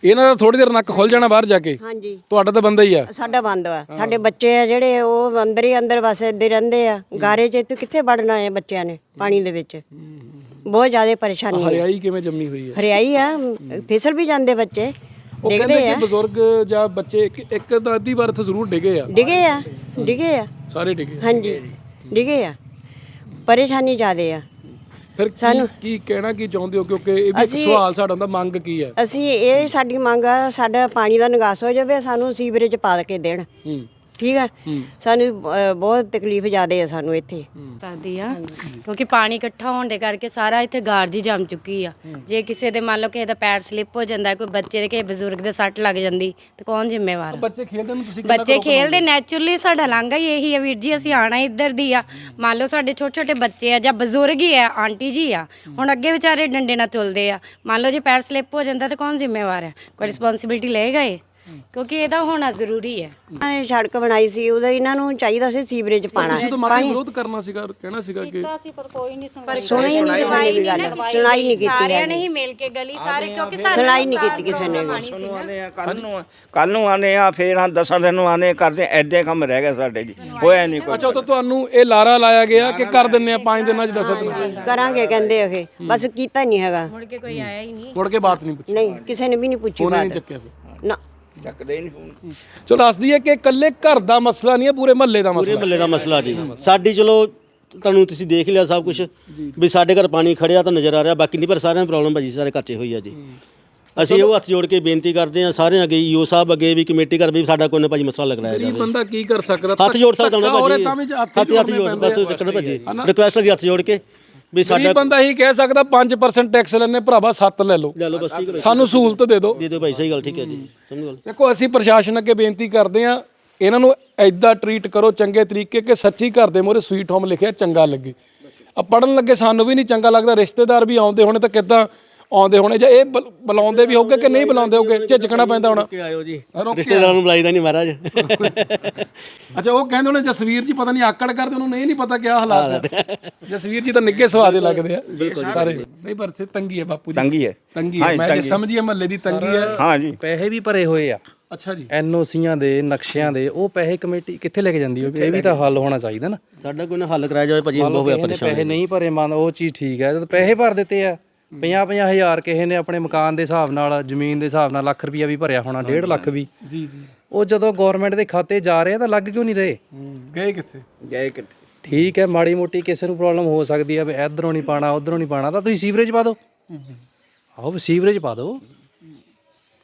ਇਹਨਾਂ ਦਾ ਥੋੜੀ ਦੇਰ ਨੱਕ ਖੁੱਲ ਜਾਣਾ ਬਾਹਰ ਜਾ ਕੇ। ਹਾਂਜੀ। ਤੁਹਾਡਾ ਤਾਂ ਬੰਦਾ ਹੀ ਆ। ਸਾਡਾ ਬੰਦ ਆ ਸਾਡੇ ਬੱਚੇ ਆ ਜਿਹੜੇ ਉਹ ਅੰਦਰ ਹੀ ਅੰਦਰ ਵਸਦੇ ਰਹਿੰਦੇ ਆ। ਗਾਰੇ 'ਚ ਤੇ ਕਿੱਥੇ ਵੜਨਾ ਹੈ ਬੱਚਿਆਂ ਨੇ ਪਾਣੀ ਦੇ ਵਿੱਚ? ਬਹੁਤ ਜ਼ਿਆਦੇ ਪਰੇਸ਼ਾਨੀ ਹੈ ਹਰਿਆਈ ਕਿਵੇਂ ਜੰਮੀ ਹੋਈ ਹੈ ਹਰਿਆਈ ਆ ਫਿਸਲ ਵੀ ਜਾਂਦੇ ਬੱਚੇ। ਉਹ ਡਿੱਗਦੇ ਆ। ਬਜ਼ੁਰਗ ਜਾਂ ਬੱਚੇ ਇੱਕ ਇੱਕ ਤਾਂ ਅੱਧੀ ਵਾਰ ਜ਼ਰੂਰ ਡਿੱਗੇ ਆ। ਡਿੱਗੇ ਆ ਡਿੱਗੇ ਆ। ਸਾਰੇ ਡਿੱਗੇ ਹਾਂਜੀ ਡਿੱਗੇ ਆ। ਪਰੇਸ਼ਾਨੀ ਜ਼ਿਆਦੇ ਆ। ਫਿਰ ਕੀ ਕੀ ਕਹਿਣਾ ਕੀ ਚਾਹੁੰਦੇ ਹੋ? ਕਿਉਂਕਿ ਇਹ ਵੀ ਇੱਕ ਸਵਾਲ ਸਾਡਾ ਹੁੰਦਾ ਮੰਗ ਕੀ ਹੈ? ਅਸੀਂ ਇਹ ਸਾਡੀ ਮੰਗ ਆ ਸਾਡਾ ਪਾਣੀ ਦਾ ਨਿਕਾਸ ਹੋ ਜਾਵੇ ਸਾਨੂੰ ਸੀਵਰੇਜ ਪਾ ਕੇ ਦੇਣ। ਹੂੰ। ਠੀਕ ਹੈ? ਸਾਨੂੰ ਬਹੁਤ ਤਕਲੀਫ ਜ਼ਿਆਦੇ ਹੈ ਸਾਨੂੰ ਇੱਥੇ। ਦੱਸਦੀ ਆ। ਕਿਉਂਕਿ ਪਾਣੀ ਇਕੱਠਾ ਹੋਣ ਦੇ ਕਰਕੇ ਸਾਰਾ ਇੱਥੇ ਗਾਰਜੀ ਜੰਮ ਚੁੱਕੀ ਆ। ਜੇ ਕਿਸੇ ਦੇ ਮੰਨ ਲਓ ਕਿਸੇ ਦਾ ਪੈਰ ਸਲਿੱਪ ਹੋ ਜਾਂਦਾ ਕੋਈ ਬੱਚੇ ਦੇ ਕਿਸੇ ਬਜ਼ੁਰਗ ਦੇ ਸੱਟ ਲੱਗ ਜਾਂਦੀ ਤੇ ਕੌਣ ਜ਼ਿੰਮੇਵਾਰ ਆ? ਬੱਚੇ ਖੇਡਦੇ ਨੂੰ ਤੁਸੀਂ ਬੱਚੇ ਖੇਲਦੇ ਨੈਚੁਰਲੀ ਸਾਡਾ ਲਾਂਘਾ ਹੀ ਇਹੀ ਹੈ ਵੀਰ ਜੀ ਅਸੀਂ ਆਣਾ ਇੱਧਰ ਦੀ ਆ। ਮੰਨ ਲਓ ਸਾਡੇ ਛੋਟੇ ਛੋਟੇ ਬੱਚੇ ਆ ਜਾਂ ਬਜ਼ੁਰਗ ਹੀ ਆ ਆਂਟੀ ਜੀ ਆ। ਹੁਣ ਅੱਗੇ ਵਿਚਾਰੇ ਡੰਡੇ ਨਾਲ ਤੁਲਦੇ ਆ। ਮੰਨ ਲਓ ਜੇ ਪੈਰ ਸਲਿੱਪ ਹੋ ਜਾਂਦਾ ਤਾਂ ਕੌਣ ਜ਼ਿੰਮੇਵਾਰ ਹੈ ਕੋਈ ਰਿਸਪੌਂਸਿਬਿਲਟੀ ਲਏਗਾ ਇਹ ਕਿਉਂਕਿ ਇਹਦਾ ਹੋਣਾ ਜ਼ਰੂਰੀ ਹੈ। ਇਹਨਾਂ ਨੇ ਸੜਕ ਬਣਾਈ ਸੀ ਉਹਦਾ ਇਹਨਾਂ ਨੂੰ ਚਾਹੀਦਾ ਸੀ ਸੀਵਰੇਜ ਪਾਣਾ ਤੁਸੀਂ ਤਾਂ ਮਾਰੇ ਵਿਰੋਧ ਕਰਨਾ ਸੀਗਾ ਕਹਿਣਾ ਸੀਗਾ ਕਿ ਸੁਣੀ ਨਹੀਂ ਕਿਸੇ ਨੇ ਵੀ ਗੱਲ। ਸੁਣਾਈ ਨਹੀਂ ਕੀਤੀ ਸਾਰਿਆਂ ਨੇ ਹੀ ਮਿਲ ਕੇ ਗਲੀ ਸਾਰੇ ਕਿਉਂਕਿ ਸਾਡੇ ਸੁਣਾਈ ਨਹੀਂ ਕੀਤੀ ਕਿਸੇ ਨੇ ਵੀ ਨੂੰ ਆਨੇ ਆ ਕੱਲ ਨੂੰ ਕੱਲ ਨੂੰ ਆਨੇ ਆ ਫੇਰ ਹਾਂ ਦਸਾਂ ਦਿਨ ਨੂੰ ਆਨੇ ਕਰਦੇ ਐਡੇ ਕੰਮ ਰਹਿ ਗਏ ਸਾਡੇ ਜੀ। ਹੋਇਆ ਨਹੀਂ ਕੋਈ। ਅੱਛਾ ਉਹ ਤਾਂ ਤੁਹਾਨੂੰ ਇਹ ਲਾਰਾ ਲਾਇਆ ਗਿਆ ਕਿ ਕਰ ਦਿੰਨੇ ਆ 5 ਦਿਨਾਂ 'ਚ ਦੱਸ ਦਿਨਾਂ 'ਚ ਕਰਾਂਗੇ ਕਹਿੰਦੇ ਇਹ। ਬਸ ਕੀਤਾ ਨਹੀਂ ਹੈਗਾ। ਮੁੜ ਕੇ ਕੋਈ ਆਇਆ ਹੀ ਨਹੀਂ। ਮੁੜ ਕੇ ਬਾਤ ਨਹੀਂ ਪੁੱਛੀ। ਨਹੀਂ ਕਿਸੇ ਨੇ ਵੀ ਨਹੀਂ ਪੁੱਛੀ ਬਾਤ। ਨਾ। ਚੱਕਦੇ ਹੀ ਨਹੀਂ ਫੋਨ। ਚਲੋ ਦੱਸਦੀ ਹੈ ਕਿ ਇਕੱਲੇ ਘਰ ਦਾ ਮਸਲਾ ਨਹੀਂ ਹੈ ਪੂਰੇ ਮਹੱਲੇ ਦਾ ਪੂਰੇ ਮਸਲਾ ਮੱਲੇ ਦਾ ਮਸਲਾ ਜੀ। ਸਾਡੀ ਚਲੋ ਤੁਹਾਨੂੰ ਤੁਸੀਂ ਦੇਖ ਲਿਆ ਸਭ ਕੁਝ ਵੀ ਸਾਡੇ ਘਰ ਪਾਣੀ ਖੜਿਆ ਤਾਂ ਨਜ਼ਰ ਆ ਰਿਹਾ ਬਾਕੀ ਨਹੀਂ ਪਰ ਸਾਰਿਆਂ ਨੂੰ ਪ੍ਰੋਬਲਮ ਭਾਜੀ ਸਾਰੇ ਘਰ 'ਚ ਹੋਈ ਆ ਜੀ। ਅਸੀਂ ਉਹ ਹੱਥ ਜੋੜ ਕੇ ਬੇਨਤੀ ਕਰਦੇ ਹਾਂ ਸਾਰਿਆਂ ਅੱਗੇ ਈਓ ਸਾਹਿਬ ਅੱਗੇ ਵੀ ਕਮੇਟੀ ਘਰ ਵੀ ਸਾਡਾ ਕੋਈ ਨਾ ਭਾਜੀ ਮਸਲਾ ਲੱਗਣਾ ਗਰੀਬ ਜਾਵੇ। ਬੰਦਾ ਕੀ ਕਰ ਸਕਦਾ? ਹੱਥ ਜੋੜ ਸਕਦਾ ਧੱਕਾ ਹੁੰਦਾ ਹੋ ਰਿਹਾ ਭਾਜੀ ਤਾਂ ਵੀ ਹੱਥ ਹੱਥ ਜੋੜ ਬਸ ਚੱਕਣਾ ਭਾਜੀ। ਰਿਕੁਐਸਟ ਦੀ ਹੱਥ ਜੋੜ ਕੇ। ਵੀ ਸਾਡਾ ਬੰਦਾ ਹੀ ਕਹਿ ਸਕਦਾ 5% ਟੈਕਸ ਲੈਣੇ ਭਰਾਵਾ 7 ਲੈ ਲਓ। ਲੈ ਲਓ ਬਸ ਠੀਕ ਹੈ। ਸਾਨੂੰ ਸਹੂਲਤ ਦੇ ਦਿਓ। ਦੇ ਦਿਓ ਭਾਈ ਸਹੀ ਗੱਲ ਠੀਕ ਹੈ ਜੀ। ਸਮਝ ਗੱਲ। ਦੇਖੋ ਅਸੀਂ ਪ੍ਰਸ਼ਾਸਨ ਅੱਗੇ ਬੇਨਤੀ ਕਰਦੇ ਆ ਇਹਨਾਂ ਨੂੰ ਐਦਾਂ ਟਰੀਟ ਕਰੋ ਚੰਗੇ ਤਰੀਕੇ ਕਿ ਸੱਚੀ ਘਰ ਦੇ ਮੋਰੇ ਸਵੀਟ ਹੋਮ ਲਿਖਿਆ ਚੰਗਾ ਲੱਗੇ। ਆ ਪੜਨ ਲੱਗੇ ਸਾਨੂੰ ਵੀ ਨਹੀਂ ਚੰਗਾ ਲੱਗਦਾ ਰਿਸ਼ਤੇਦਾਰ ਵੀ ਆਉਂਦੇ ਹੋਣੇ ਤਾਂ ਕਿੱਦਾਂ ਆਉਂਦੇ ਹੋਣੇ ਜਾਂ ਇਹ ਬੁਲ- ਬੁਲਾਉਂਦੇ ਵੀ ਹੋਗੇ ਕਿ ਨਹੀਂ ਬੁਲਾਉਂਦੇ ਹੋਗੇ ਝਿਜਕਣਾ ਪੈਂਦਾ ਹੋਣਾ। ਕੇ ਆਇਓ ਜੀ। ਰੋਕ ਕੇ ਰਿਸ਼ਤੇਦਾਰਾਂ ਨੂੰ ਬੁਲਾਈਦਾ ਨਹੀਂ ਮਹਾਰਾਜ। ਅੱਛਾ ਉਹ ਕਹਿੰਦੇ ਹੋਣੇ ਜਸਵੀਰ ਜੀ ਪਤਾ ਨਹੀਂ ਆਕੜ ਕਰਦੇ ਉਹਨੂੰ ਨਹੀਂ ਨਹੀਂ ਪਤਾ ਕੀ ਹਾਲਾਤ ਹੈ ਜਸਵੀਰ ਜੀ ਤਾਂ ਨਿੱਗੇ ਸਵਾਦੇ ਲੱਗਦੇ ਆ। ਸਾਰੇ। ਨਹੀਂ ਪਰ ਸੇ ਤੰਗੀ ਹੈ ਬਾਪੂ ਜੀ। ਤੰਗੀ ਹੈ। ਤੰਗੀ ਹੈ। ਮੈਂ ਜੇ ਸਮਝੀਏ ਮਹੱਲੇ ਦੀ ਤੰਗੀ ਹੈ। ਹਾਂ ਜੀ। ਪੈਸੇ ਵੀ ਭਰੇ ਹੋਏ ਆ। ਅੱਛਾ ਜੀ। ਐਨਓਸੀਆਂ ਦੇ ਨਕਸ਼ਿਆਂ ਦੇ ਉਹ ਪੈਸੇ ਕਮੇਟੀ ਕਿੱਥੇ ਲੈ ਕੇ ਜਾਂਦੀ ਹੈ ਇਹ ਵੀ ਤਾਂ ਹੱਲ ਹੋਣਾ ਚਾਹੀਦਾ ਨਾ। ਸਾਡਾ ਕੋਈ ਨਾ ਹੱਲ ਕਰਾਇਆ ਜਾਵੇ ਭਾਜੀ ਬਹੁਤ ਹੋਇਆ ਪਰੇਸ਼ਾਨ ਪੈਸੇ ਨਹੀਂ ਭਰੇ ਮੰਨ ਉਹ ਚੀਜ਼ ਠੀਕ ਹੈ। ਜਦ ਪੈਸੇ ਭਰ ਦਿੱਤੇ ਆ 50 ਹਜ਼ਾਰ ਕਿਸੇ ਨੇ ਆਪਣੇ ਮਕਾਨ ਦੇ ਹਿਸਾਬ ਨਾਲ ਜ਼ਮੀਨ ਦੇ ਹਿਸਾਬ ਨਾਲ ਲੱਖ ਰੁਪਈਆ ਵੀ ਭਰਿਆ ਹੋਣਾ 1.5 ਲੱਖ ਵੀ। ਜੀ ਜੀ। ਉਹ ਜਦੋਂ ਗਵਰਨਮੈਂਟ ਦੇ ਖਾਤੇ ਜਾ ਰਹੇ ਆ ਤਾਂ ਲੱਗ ਕਿਉਂ ਨਹੀਂ ਰਹੇ? ਗਏ ਕਿੱਥੇ? ਗਏ ਕਿੱਥੇ? ਠੀਕ ਹੈ ਮਾੜੀ ਮੋਟੀ ਕਿਸੇ ਨੂੰ ਪ੍ਰੋਬਲਮ ਹੋ ਸਕਦੀ ਹੈ ਵੀ ਇਧਰੋਂ ਨਹੀਂ ਪਾਣਾ ਉਧਰੋਂ ਨਹੀਂ ਪਾਣਾ ਤਾਂ ਤੁਸੀਂ ਸੀਵਰੇਜ ਪਾ ਦਿਓ। ਆਹੋ ਸੀਵਰੇਜ ਪਾ ਦਿਓ।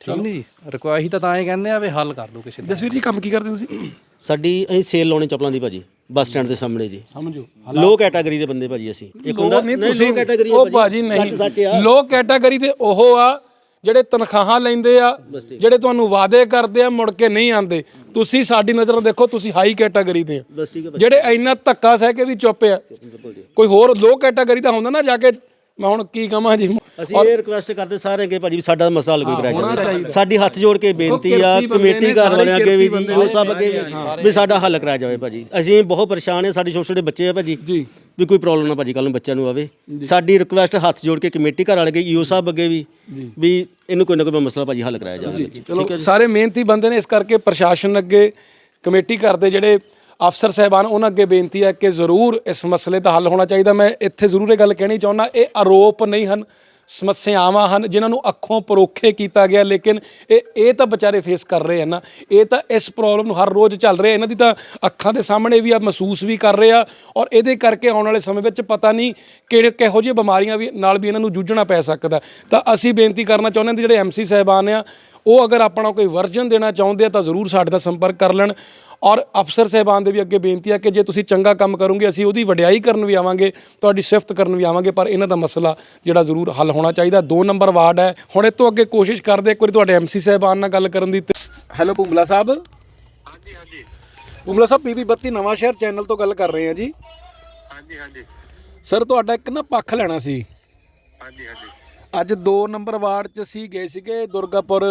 ਠੀਕ ਨਹੀਂ ਜੀ ਰਿਕੁਆਇਰੀ ਤਾਂ ਤਾਂ ਇਹ ਕਹਿੰਦੇ ਆ ਵੀ ਹੱਲ ਕਰ ਦਿਓ ਕਿਸੇ ਦਾ ਜਸਵੀਰ ਜੀ ਕੰਮ ਕੀ ਕਰਦੇ ਤੁਸੀਂ? ਸਾਡੀ ਅਸੀਂ ਸੇਲ ਲਾਉਣੀ ਚੱਪਲਾਂ ਦੀ ਭਾਜੀ ਬੱਸ ਸਟੈਂਡ ਦੇ ਸਾਹਮਣੇ ਜੀ। ਸਮਝੋ। ਲੋ ਕੈਟਾਗਰੀ ਦੇ ਬੰਦੇ ਭਾਜੀ ਅਸੀਂ। ਇੱਕ ਹੁੰਦਾ ਨਹੀਂ ਲੋ ਕੈਟਾਗਰੀ ਉਹ ਭਾਜੀ। ਨਹੀਂ। ਲੋ ਕੈਟਾਗਰੀ ਦੇ ਉਹ ਆ ਜਿਹੜੇ ਤਨਖਾਹਾਂ ਲੈਂਦੇ ਆ ਜਿਹੜੇ ਤੁਹਾਨੂੰ ਵਾਅਦੇ ਕਰਦੇ ਆ ਮੁੜ ਕੇ ਨਹੀਂ ਆਉਂਦੇ। ਤੁਸੀਂ ਸਾਡੀ ਨਜ਼ਰ ਦੇਖੋ ਤੁਸੀਂ ਹਾਈ ਕੈਟਾਗਰੀ ਦੇ ਆ। ਹੈ ਜਿਹੜੇ ਇੰਨਾ ਧੱਕਾ ਸਹਿ ਕੇ ਵੀ ਚੁੱਪ ਆ। ਕੋਈ ਹੋਰ ਲੋ ਕੈਟਾਗਰੀ ਦਾ ਹੁੰਦਾ ਨਾ ਜਾ ਕੇ ਮੈਂ ਹੁਣ ਕੀ ਕਹਾਂ ਜੀ? ਅਸੀਂ ਇਹ ਰਿਕੁਐਸਟ ਕਰਦੇ ਸਾਰੇ ਅੱਗੇ ਭਾਜੀ ਵੀ ਸਾਡਾ ਮਸਲਾ ਹੱਲ ਕੋਈ ਕਰਾਇਆ ਜਾਵੇ। ਸਾਡੀ ਹੱਥ ਜੋੜ ਕੇ ਬੇਨਤੀ ਆ ਕਮੇਟੀ ਘਰ ਵਾਲਿਆਂ ਅੱਗੇ ਵੀ ਜੀ ਉਹ ਸਭ ਅੱਗੇ ਵੀ ਵੀ ਸਾਡਾ ਹੱਲ ਕਰਾਇਆ ਜਾਵੇ ਭਾਜੀ। ਅਸੀਂ ਬਹੁਤ ਪਰੇਸ਼ਾਨ ਹਾਂ ਸਾਡੇ ਛੋਟੇ ਛੋਟੇ ਬੱਚੇ ਆ ਭਾਜੀ ਜੀ। ਵੀ ਕੋਈ ਪ੍ਰੋਬਲਮ ਨਾ ਭਾਜੀ ਕੱਲ ਨੂੰ ਬੱਚਿਆਂ ਨੂੰ ਆਵੇ। ਸਾਡੀ ਰਿਕੁਐਸਟ ਹੱਥ ਜੋੜ ਕੇ ਕਮੇਟੀ ਘਰ ਵਾਲੇ ਈਓ ਸਾਹਿਬ ਅੱਗੇ ਵੀ ਵੀ ਇਹਨੂੰ ਕੋਈ ਨਾ ਕੋਈ ਮਸਲਾ ਭਾਜੀ ਹੱਲ ਕਰਾਇਆ ਜਾਵੇ। ਚਲੋ ਸਾਰੇ ਮਿਹਨਤੀ ਬੰਦੇ ਨੇ ਇਸ ਕਰਕੇ ਪ੍ਰਸ਼ਾਸਨ ਅੱਗੇ ਕਮੇਟੀ ਕਰਦੇ ਜਿਹੜੇ ਅਫਸਰ ਸਹਿਬਾਨ, ਉਹਨਾਂ ਅੱਗੇ ਬੇਨਤੀ ਹੈ ਕਿ ਜ਼ਰੂਰ ਇਸ ਮਸਲੇ ਦਾ ਹੱਲ ਹੋਣਾ ਚਾਹੀਦਾ। ਮੈਂ ਇੱਥੇ ਜ਼ਰੂਰ ਇਹ ਗੱਲ ਕਹਿਣੀ ਚਾਹੁੰਦਾ, ਇਹ ਆਰੋਪ ਨਹੀਂ ਹਨ ਸਮੱਸਿਆਵਾਂ ਹਨ, ਜਿਨ੍ਹਾਂ ਨੂੰ ਅੱਖੋਂ ਪਰੋਖੇ ਕੀਤਾ ਗਿਆ, ਲੇਕਿਨ ਇਹ ਇਹ ਤਾਂ ਵਿਚਾਰੇ ਫੇਸ ਕਰ ਰਹੇ ਹਨ ਨਾ। ਇਹ ਤਾਂ ਇਸ ਪ੍ਰੋਬਲਮ ਨੂੰ ਹਰ ਰੋਜ਼ ਚੱਲ ਰਿਹਾ ਇਹਨਾਂ ਦੀ ਤਾਂ ਅੱਖਾਂ ਦੇ ਸਾਹਮਣੇ ਵੀ ਆ, ਮਹਿਸੂਸ ਵੀ ਕਰ ਰਹੇ ਆ, ਔਰ ਇਹਦੇ ਕਰਕੇ ਆਉਣ ਵਾਲੇ ਸਮੇਂ ਵਿੱਚ ਪਤਾ ਨਹੀਂ ਕਿਹੜੇ ਕਿਹੋ ਜਿਹੇ ਬਿਮਾਰੀਆਂ ਵੀ ਨਾਲ ਵੀ ਇਹਨਾਂ ਨੂੰ ਜੂਝਣਾ ਪੈ ਸਕਦਾ। ਤਾਂ ਅਸੀਂ ਬੇਨਤੀ ਕਰਨਾ ਚਾਹੁੰਦੇ ਹਾਂ ਕਿ ਜਿਹੜੇ ਐਮਸੀ ਸਾਹਿਬਾਨ ਆ, ਉਹ ਅਗਰ ਆਪਣਾ ਕੋਈ ਵਰਜਨ ਦੇਣਾ ਚਾਹੁੰਦੇ ਆ, ਤਾਂ ਜ਼ਰੂਰ ਸਾਡੇ ਨਾਲ ਸੰਪਰਕ ਕਰ ਲੈਣ। ਔਰ ਅਫਸਰ ਸਹਿਬਾਨ ਦੇ ਵੀ ਅੱਗੇ ਬੇਨਤੀ ਆ ਕਿ ਜੇ ਤੁਸੀਂ ਚੰਗਾ ਕੰਮ ਕਰੋਗੇ, ਅਸੀਂ ਉਹਦੀ ਵਡਿਆਈ ਕਰਨ ਵੀ ਆਵਾਂਗੇ, ਤੁਹਾਡੀ ਸਿਫਤ ਕਰਨ ਵੀ ਆਵਾਂਗੇ, ਪਰ ਇਹਨਾਂ ਦਾ ਮਸਲਾ ਜਿਹੜਾ ਜ਼ਰੂਰ ਹੱਲ ਹੋਣਾ ਚਾਹੀਦਾ। ਦੋ ਨੰਬਰ ਵਾਰਡ ਹੈ। ਹੁਣ ਇਹ ਤੋਂ ਅੱਗੇ ਕੋਸ਼ਿਸ਼ ਕਰਦੇ ਇੱਕ ਵਾਰੀ ਤੁਹਾਡੇ ਐਮਸੀ ਸਹਿਬਾਨ ਨਾਲ ਗੱਲ ਕਰਨ ਦੀ ਹੈਲੋ ਭੁੰਬਲਾ ਸਾਹਿਬ। ਹਾਂਜੀ ਹਾਂਜੀ। ਭੁੰਬਲਾ ਸਾਹਿਬ ਪੀਪੀ 32 ਨਵਾਂ ਸ਼ਹਿਰ ਚੈਨਲ ਤੋਂ ਗੱਲ ਕਰ ਰਹੇ ਹਾਂ ਜੀ। ਹਾਂਜੀ ਹਾਂਜੀ। ਸਰ ਤੁਹਾਡਾ ਇੱਕ ਨਾ ਪੱਖ ਲੈਣਾ ਸੀ। ਹਾਂਜੀ ਹਾਂਜੀ। ਅੱਜ 2 ਨੰਬਰ ਵਾਰਡ 'ਚ ਅਸੀਂ ਗਏ ਸੀਗੇ ਦੁਰਗਾਪੁਰ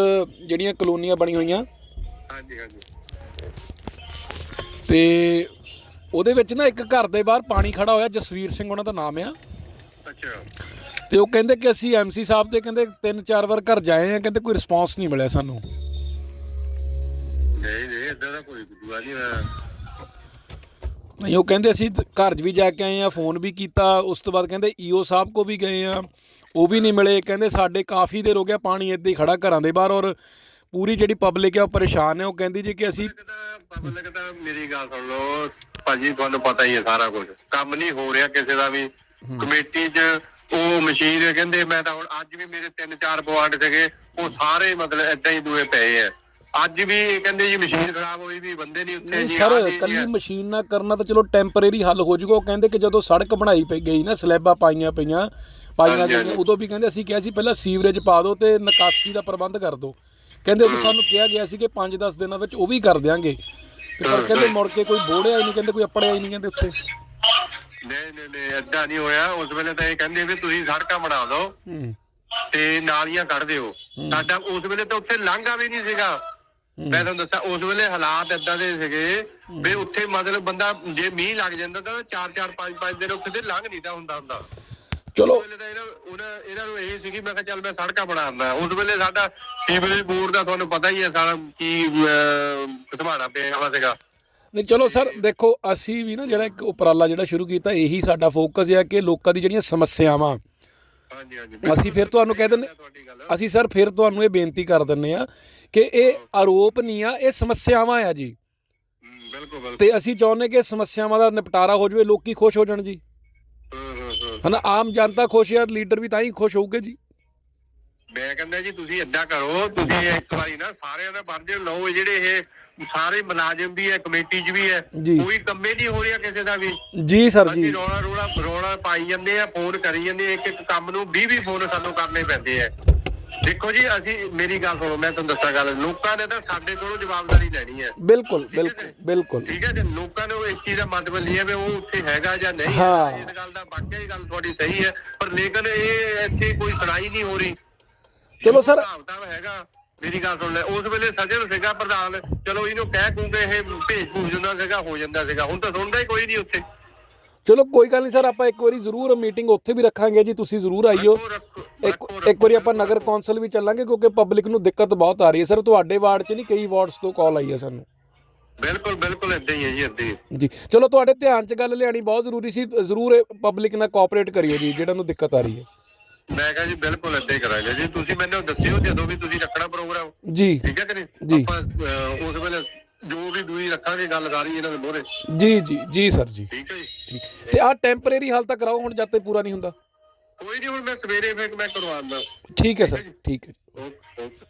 ਜਿਹੜੀਆਂ ਕਲੋਨੀਆਂ ਬਣੀਆਂ ਹੋਈਆਂ। ਹਾਂਜੀ ਹਾਂਜੀ। ਤੇ ਉਹਦੇ ਵਿੱਚ ਨਾ ਇੱਕ ਘਰ ਦੇ ਬਾਹਰ ਪਾਣੀ ਖੜਾ ਹੋਇਆ ਜਸਵੀਰ ਸਿੰਘ ਉਹਨਾਂ ਦਾ ਨਾਮ ਆ। ਅੱਛਾ। ਤੇ ਉਹ ਕਹਿੰਦੇ ਕਿ ਅਸੀਂ ਐਮਸੀ ਸਾਹਿਬ ਦੇ ਕਹਿੰਦੇ ਤਿੰਨ ਚਾਰ ਵਾਰ ਘਰ ਜਾਏ ਆ ਕਹਿੰਦੇ ਕੋਈ ਰਿਸਪਾਂਸ ਨਹੀਂ ਮਿਲਿਆ ਸਾਨੂੰ। ਨਹੀਂ ਨਹੀਂ ਇਦਾਂ ਦਾ ਕੋਈ ਗੁੱਗਾ ਨਹੀਂ ਹੋਇਆ। ਨਹੀਂ ਉਹ ਕਹਿੰਦੇ ਅਸੀਂ ਘਰ 'ਚ ਵੀ ਜਾ ਕੇ ਆਏ ਆ ਫੋਨ ਵੀ ਕੀਤਾ ਉਸ ਤੋਂ ਬਾਅਦ ਕਹਿੰਦੇ ਈਓ ਸਾਹਿਬ ਕੋ ਵੀ ਗਏ ਆ ਉਹ ਵੀ ਨਹੀਂ ਮਿਲੇ ਕਹਿੰਦੇ ਸਾਡੇ ਕਾਫੀ ਦੇਰ ਹੋ ਗਿਆ ਪਾਣੀ ਇੱਦਾਂ ਹੀ ਖੜਾ ਘਰਾਂ ਦੇ ਬਾਹਰ ਔਰ ਪੂਰੀ ਜਿਹੜੀ ਪਬਲਿਕ ਹੈ ਉਹ ਪਰੇਸ਼ਾਨ ਹੈ ਉਹ ਕਹਿੰਦੀ ਜੀ ਕਿ ਅਸੀਂ ਪਬਲਿਕ ਤਾਂ ਮੇਰੀ ਗੱਲ ਸੁਣ ਲਓ ਭਾਜੀ ਤੁਹਾਨੂੰ ਪਤਾ ਹੀ ਹੈ ਸਾਰਾ ਕੁਝ ਕੰਮ ਨਹੀਂ ਹੋ ਰਿਹਾ ਕਿਸੇ ਦਾ ਵੀ। ਕਮੇਟੀ 'ਚ ਉਹ ਮਸ਼ੀਨ ਕਹਿੰਦੇ ਮੈਂ ਤਾਂ ਹੁਣ ਅੱਜ ਵੀ ਮੇਰੇ ਤਿੰਨ ਚਾਰ ਪੁਆਇੰਟ ਸੀਗੇ ਉਹ ਸਾਰੇ ਮਤਲਬ ਏਦਾਂ ਹੀ ਦੂਏ ਪਏ ਆ। ਅੱਜ ਵੀ ਇਹ ਕਹਿੰਦੇ ਜੀ ਮਸ਼ੀਨ ਖਰਾਬ ਹੋਈ ਵੀ ਬੰਦੇ ਨਹੀਂ ਉੱਥੇ ਨਹੀਂ ਜੀ ਸਰ ਆਹ ਕੱਲੀ। ਮਸ਼ੀਨ ਨਾਲ ਕਰਨਾ ਤਾਂ ਚਲੋ ਟੈਂਪਰੇਰੀ ਹੱਲ ਹੋ ਜਾਊਗਾ ਉਹ ਕਹਿੰਦੇ ਕਿ ਜਦੋਂ ਸੜਕ ਬਣਾਈ ਪਈ ਗਈ ਨਾ ਸਲੈਬਾਂ ਪਾਈਆਂ ਪਈਆਂ ਪਾਈਆਂ ਹਾਂਜੀ, ਗਈਆਂ ਹਾਂਜੀ। ਉਦੋਂ ਵੀ ਕਹਿੰਦੇ ਅਸੀਂ ਕਿਹਾ ਸੀ ਪਹਿਲਾਂ ਸੀਵਰੇਜ ਪਾ ਦਿਓ ਤੇ ਨਿਕਾਸੀ ਦਾ ਪ੍ਰਬੰਧ ਕਰ ਦਿਓ। ਕਹਿੰਦੇ ਉਦੋਂ ਸਾਨੂੰ ਕਿਹਾ ਗਿਆ ਸੀ ਕਿ 5-10 ਦਿਨਾਂ ਵਿੱਚ ਉਹ ਵੀ ਕਰ ਦਿਆਂਗੇ। ਤੇ ਪਰ ਕਹਿੰਦੇ ਮੁੜ ਕੇ ਕੋਈ ਬੋੜਿਆ ਹੀ ਨਹੀਂ ਕਹਿੰਦੇ ਕੋਈ ਅਪੜਿਆ ਹੀ ਨਹੀਂ ਕਹਿੰਦੇ ਉੱਥੇ। ਨਹੀਂ ਨਹੀਂ ਨਹੀਂ ਏਦਾਂ ਨਹੀਂ ਹੋਇਆ। ਉਸ ਵੇਲੇ ਤਾਂ ਇਹ ਕਹਿੰਦੇ ਵੀ ਤੁਸੀਂ ਸੜਕਾਂ ਬਣਾ ਹੂੰ। ਤੇ ਨਾਲੀਆਂ ਕੱਢ ਦਿਓ। ਸਾਡਾ ਉਸ ਵੇਲੇ ਤਾਂ ਉੱਥੇ ਲਾਂਘਾ ਵੀ ਨਹੀਂ ਸੀਗਾ। ਮੈਂ ਤੁਹਾਨੂੰ ਦੱਸਾਂ ਉਸ ਵੇਲੇ ਹਾਲਾਤ ਏਦਾਂ ਦੇ ਸੀਗੇ ਵੀ ਉੱਥੇ ਮਤਲਬ ਬੰਦਾ ਜੇ ਮੀਂਹ ਲੱਗ ਜਾਂਦਾ ਤਾਂ 4-4 5-5 ਦਿਨ ਉੱਥੇ ਤੇ ਲੰਘ ਨਹੀਂ ਤਾਂ ਹੁੰਦਾ ਹੁੰਦਾ। ਚਲੋ। ਉਸ ਵੇਲੇ ਤਾਂ ਇਹਨਾਂ ਉਹਨਾਂ ਇਹਨਾਂ ਨੂੰ ਇਹ ਸੀ ਕਿ ਮੈਂ ਕਿਹਾ ਚੱਲ ਮੈਂ ਸੜਕਾਂ ਬਣਾਉਂਦਾ। ਉਸ ਵੇਲੇ ਸਾਡਾ ਸੀਵਰੇਜ ਬੋਰਡ ਦਾ ਤੁਹਾਨੂੰ ਪਤਾ ਹੀ ਹੈ ਸਾਰਾ ਕੀ ਘਸਮਾਣਾ ਪਿਆ ਵਾ ਸੀਗਾ। ਨਹੀਂ ਚਲੋ ਸਰ ਦੇਖੋ ਅਸੀਂ ਵੀ ਨਾ ਜਿਹੜਾ ਇੱਕ ਉਪਰਾਲਾ ਜਿਹੜਾ ਸ਼ੁਰੂ ਕੀਤਾ ਇਹੀ ਸਾਡਾ ਫੋਕਸ ਹੈ ਕਿ ਲੋਕਾਂ ਦੀ ਜਿਹੜੀਆਂ ਸਮੱਸਿਆਵਾਂ ਹਾਂਜੀ ਹਾਂਜੀ ਅਸੀਂ ਫਿਰ ਤੁਹਾਨੂੰ ਕਹਿ ਦਿੰਦੇ ਅਸੀਂ ਸਰ ਫਿਰ ਤੁਹਾਨੂੰ ਇਹ ਬੇਨਤੀ ਕਰ ਦਿੰਨੇ ਆ ਕਿ ਇਹ ਆਰੋਪ ਨਹੀਂ ਆ ਇਹ ਸਮੱਸਿਆਵਾਂ ਆ ਜੀ। ਬਿਲਕੁਲ ਬਿਲਕੁਲ। ਤੇ ਅਸੀਂ ਚਾਹੁੰਦੇ ਕਿ ਸਮੱਸਿਆਵਾਂ ਦਾ ਨਿਪਟਾਰਾ ਹੋ ਜਾਵੇ ਲੋਕੀ ਖੁਸ਼ ਹੋ ਜਾਣ ਜੀ। ਹਨਾ ਆਮ ਜਨਤਾ ਖੁਸ਼ ਹੈ ਲੀਡਰ ਵੀ ਤਾਂ ਹੀ ਖੁਸ਼ ਹੋਊਗੇ ਜੀ। ਮੈਂ ਕਹਿੰਦਾ ਜੀ ਤੁਸੀਂ ਏਦਾਂ ਕਰੋ ਤੁਸੀਂ ਇੱਕ ਵਾਰੀ ਨਾ ਸਾਰਿਆਂ ਦਾ ਬਣ ਜਾਓ ਲਓ ਜਿਹੜੇ ਇਹ ਸਾਰੇ ਮੁਲਾਜ਼ਮ ਵੀ ਹੈ ਕਮੇਟੀ 'ਚ ਵੀ ਹੈ ਜੀ। ਕੋਈ ਕੰਮੇ ਨਹੀਂ ਹੋ ਰਿਹਾ ਕਿਸੇ ਦਾ ਵੀ ਜੀ ਸਰ ਅਸੀਂ ਜੀ ਰੋਲਾ ਰੋਲਾ ਰੋਲਾ ਪਾਈ ਜਾਂਦੇ ਆ ਫੋਨ ਕਰੀ ਜਾਂਦੇ ਆ, ਇੱਕ ਇੱਕ ਕੰਮ ਨੂੰ 20 20 ਫੋਨ ਸਾਨੂੰ ਕਰਨੇ ਪੈਂਦੇ ਆ ਦੇਖੋ ਜੀ ਅਸੀਂ ਮੇਰੀ ਗੱਲ ਸੁਣੋ ਮੈਂ ਤੁਹਾਨੂੰ ਦੱਸਾਂ ਗੱਲ ਲੋਕਾਂ ਨੇ ਤਾਂ ਸਾਡੇ ਕੋਲੋਂ ਜਵਾਬਦਾਰੀ ਲੈਣੀ ਹੈ ਬਿਲਕੁਲ ਬਿਲਕੁਲ ਬਿਲਕੁਲ ਠੀਕ ਹੈ ਜੀ ਲੋਕਾਂ ਨੂੰ ਇਸ ਚੀਜ਼ ਦਾ ਮਤਲਬ ਨਹੀਂ ਹੈ ਵੀ ਉਹ ਉੱਥੇ ਹੈਗਾ ਜਾਂ ਨਹੀਂ ਹਾਂ। ਹੈਗਾ। ਇਸ ਗੱਲ ਦਾ ਵਾਕਿਆ ਹੀ ਗੱਲ ਤੁਹਾਡੀ ਸਹੀ ਹੈ ਪਰ ਲੇਕਿਨ ਇਹ ਇੱਥੇ ਕੋਈ ਸੁਣਾਈ ਨਹੀਂ ਹੋ ਰਹੀ ਚਲੋ ਸਰ। ਹਿਸਾਬ ਹੈਗਾ ਮੇਰੀ ਗੱਲ ਸੁਣ ਲੈ ਉਸ ਵੇਲੇ ਸਜਣ ਸੀਗਾ ਪ੍ਰਧਾਨ ਚਲੋ ਇਹਨੂੰ ਕਹਿ ਕੂੰ ਕੇ ਇਹ ਭੇਜ ਭੂਜ ਜਾਂਦਾ ਸੀਗਾ ਹੋ ਜਾਂਦਾ ਸੀਗਾ ਹੁਣ ਤਾਂ ਸੁਣਦਾ ਹੀ ਕੋਈ ਨਹੀਂ ਉੱਥੇ। ਚਲੋ ਕੋਈ ਗੱਲ ਨਹੀਂ ਸਰ ਆਪਾਂ ਇੱਕ ਵਾਰੀ ਜ਼ਰੂਰ ਮੀਟਿੰਗ ਉੱਥੇ ਵੀ ਰੱਖਾਂਗੇ ਜੀ ਤੁਸੀਂ ਜ਼ਰੂਰ ਆਈਓ। ਰੱਖੋ, ਰੱਖੋ, ਇੱਕ ਰੱਖੋ, ਇੱਕ ਵਾਰੀ ਆਪਾਂ ਨਗਰ ਕੌਂਸਲ ਵੀ ਚੱਲਾਂਗੇ ਕਿਉਂਕਿ ਪਬਲਿਕ ਨੂੰ ਦਿੱਕਤ ਬਹੁਤ ਆ ਰਹੀ ਹੈ। ਸਰ ਤੁਹਾਡੇ ਵਾਰਡ 'ਚ ਨਹੀਂ ਕਈ ਵਾਰਡਸ ਤੋਂ ਕਾਲ ਆਈ ਹੈ ਸਾਨੂੰ। ਬਿਲਕੁਲ ਬਿਲਕੁਲ ਏਦਾਂ ਹੀ ਹੈ ਜੀ ਏਦਾਂ ਹੀ ਜੀ ਚਲੋ ਤੁਹਾਡੇ ਧਿਆਨ 'ਚ ਗੱਲ ਲਿਆਣੀ ਬਹੁਤ ਜ਼ਰੂਰੀ ਸੀ ਜ਼ਰੂਰ ਪਬਲਿਕ ਨਾਲ ਕੋਆਪਰੇਟ ਕਰਿਓ ਜੀ ਜਿਹੜਾ ਨੂੰ ਦਿੱਕਤ ਆ ਰਹੀ ਹੈ। ਮੈਂ ਕਿਹਾ ਜੀ ਬਿਲਕੁਲ ਏਦਾਂ ਹੀ ਕਰਾਂਗੇ ਜੀ। ਤੁਸੀਂ ਮੈਨੂੰ ਦੱਸਿਓ ਜਦੋਂ ਵੀ ਤੁਸੀਂ ਰੱਖਣਾ ਪ੍ਰੋਗਰਾਮ ਜੀ। ਠੀਕ ਹੈ ਕਿ ਨਹੀਂ। ਆਪਾਂ ਅਹ, ਉਸ ਵੇਲੇ ਜੋ ਵੀ ਦੂਈ ਰੱਖਾਂਗੇ ਗੱਲ ਸਾਰੀ ਇਹਨਾਂ ਦੇ ਮੋਹਰੇ। ਜੀ ਜੀ ਜੀ ਸਰ ਜੀ। ਠੀਕ ਹੈ ਜੀ। ਤੇ ਆਹ ਟੈਂਪਰੇਰੀ ਹਾਲ ਤਾਂ ਕਰਾਓ ਹੁਣ ਜਦ ਤੱਕ ਪੂਰਾ ਨਹੀਂ ਹੁੰਦਾ। ਕੋਈ ਨਹੀਂ ਹੁਣ ਮੈਂ ਸਵੇਰੇ ਫਿਰ ਮੈਂ ਕਰਵਾਉਂਦਾ ਠੀਕ ਹੈ ਸਰ ਠੀਕ ਹੈ। Okay okay.